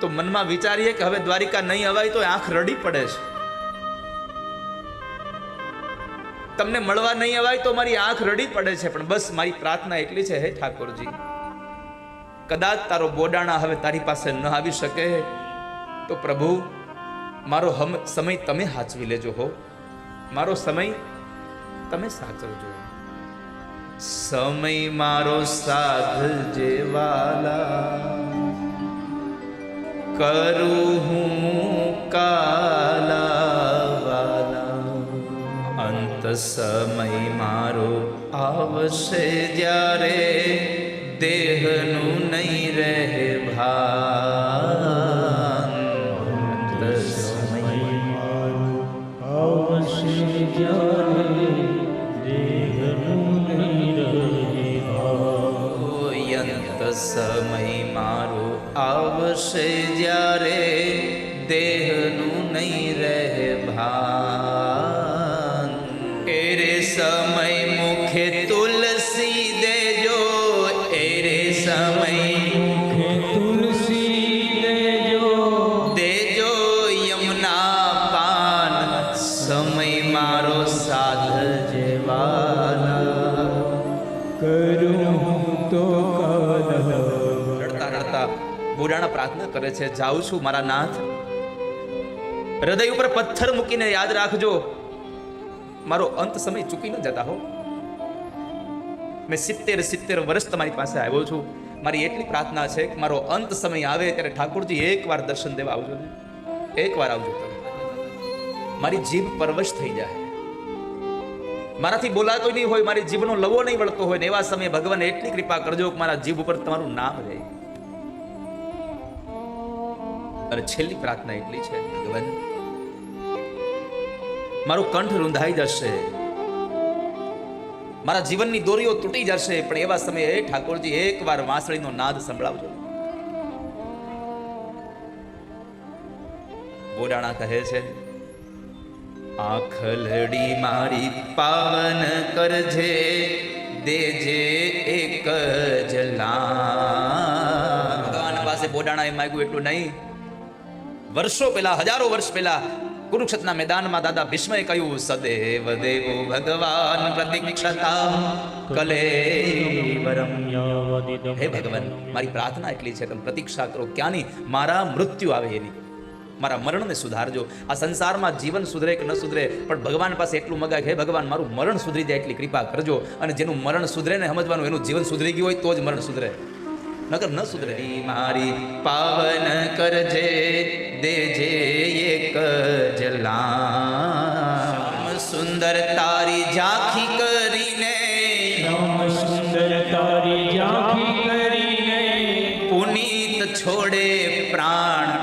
તો મનમાં વિચારીએ કે હવે દ્વારિકા નહીં અવાય તો આંખ રડી પડે છે. તમને મળવા નહીં અવાય તો મારી આંખ રડી પડે છે, પણ બસ મારી પ્રાર્થના એટલી છે, હે ઠાકોરજી, કદાચ તારો બોડાણા હવે તારી પાસે ન આવી શકે, તો પ્રભુ, મારો હમ, સમય તમે સાચવી લેજો હો. મારો સમય તમે સાચવજો. સમય મારો સાધ જેવાલા કરું હું કાલાવાલા અંત સમય મારો આવશે જ્યારે દેહનું નહીં રહે ભાન અંત આવશે જ્યારે દેહનું સમય મારો આવશે જ્યારે દેહનું નહીં રહે ભાન બુરાણા પ્રાર્થના કરે છે, જાઉં છું મારા નાથ. હૃદય ઉપર પથ્થર મૂકીને યાદ રાખજો. મારો અંત સમય ચૂકી ન જતા હો. મેં સિત્તેર સિત્તેર વર્ષ તમારી પાસે આવ્યો છું. મારી એટલી પ્રાર્થના છે કે મારો અંત સમય આવે ત્યારે ઠાકોરજી એકવાર દર્શન દેવા આવજો. એકવાર આવજો તમે. મારી જીભ પરવશ થઈ જાય. મારાથી બોલાતો નહીં હોય, મારી જીભનો લવો નહીં વળતો હોય ને એવા સમયે ભગવાન એટલી કૃપા કરજો કે મારા જીભ ઉપર તમારું નામ રહે. અને છેલ્લી પ્રાર્થના એટલી છે ભગવાન મારું કંઠ રૂંધાઈ જશે. મારા જીવનની દોરીઓ તૂટી જશે, પણ એવા સમયે હે ઠાકોરજી એકવાર વાંસળીનો નાદ સંભળાવજો. બોડાણા કહે છે આખલડી મારી પાવન કરજે, દેજે એક જલા ભગવાન પાસે બોડાણા એ માગ્યું એટલું નહીં. વર્ષો પહેલા, હજારો વર્ષ પહેલા કુરુક્ષેત્રના મેદાનમાં દાદા ભીષ્મએ કહ્યું, સદેવ દેવો ભગવાન પ્રતિક્ષતા કલે હે ભગવાન, મારી પ્રાર્થના એટલી છે તમે પ્રતીક્ષા કરો, ક્યાંની? મારા મૃત્યુ આવે એની. મારા મરણને સુધારજો. આ સંસારમાં જીવન સુધરે કે ન સુધરે, પણ ભગવાન પાસે એટલું મગાય હે ભગવાન, મારું મરણ સુધરી જાય એટલી કૃપા કરજો. અને જેનું મરણ સુધરે ને સમજવાનું, એનું જીવન સુધરી ગયું હોય તો જ મરણ સુધરે. નગર ન સુધરે. મારી પાવન કરજે. દેજે એક જલા સુંદર તારી ઝાંખી કરીને સુંદર તારી ઝાંખી કરીને પુનીત છોડે પ્રાણ